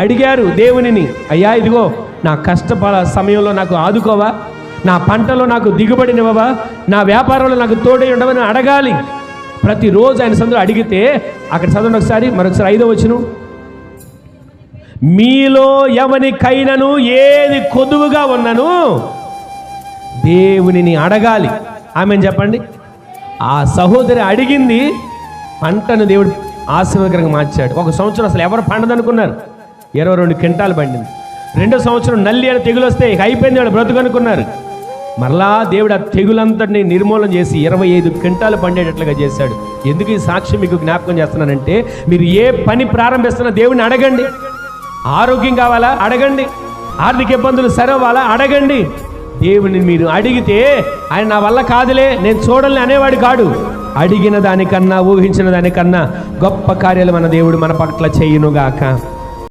అడిగారు దేవునిని అయ్యా ఇదిగో నా కష్టపడ సమయంలో నాకు ఆదుకోవా? నా పంటలో నాకు దిగుబడినివ్వవా నా వ్యాపారంలో నాకు తోడై ఉండవని అడగాలి. ప్రతిరోజు ఆయన సందులో అడిగితే అక్కడ చదవండి ఒకసారి మరొకసారి ఐదో వచ్చును మీలో ఎవనికైనను ఏది కొదువుగా ఉన్నను దేవునిని అడగాలి. ఆమె చెప్పండి. ఆ సహోదరి అడిగింది పంటను దేవుడు ఆశీర్వదకరంగా మార్చాడు. ఒక సంవత్సరం అసలు ఎవరు పండదనుకున్నారు? ఇరవై రెండు క్వింటాలు పండింది. రెండో సంవత్సరం నల్లి అని తెగులు వస్తే ఇక అయిపోయింది వాళ్ళు బ్రతుకనుకున్నారు. మరలా దేవుడు ఆ తెగులంతటిని నిర్మూలన చేసి ఇరవై ఐదు క్వింటాలు పండేటట్లుగా చేశాడు. ఎందుకు ఈ సాక్ష్యం మీకు జ్ఞాపకం చేస్తున్నానంటే మీరు ఏ పని ప్రారంభిస్తున్నా దేవుని అడగండి. ఆరోగ్యం కావాలా? అడగండి. ఆర్థిక ఇబ్బందులు సరవ్వాలా? అడగండి. దేవుని మీరు అడిగితే ఆయన నా వల్ల కాదులే నేను చూడలే అనేవాడు కాడు. అడిగిన దానికన్నా ఊహించిన దానికన్నా గొప్ప కార్యాలు మన దేవుడు మన పట్ల చేయునుగాక.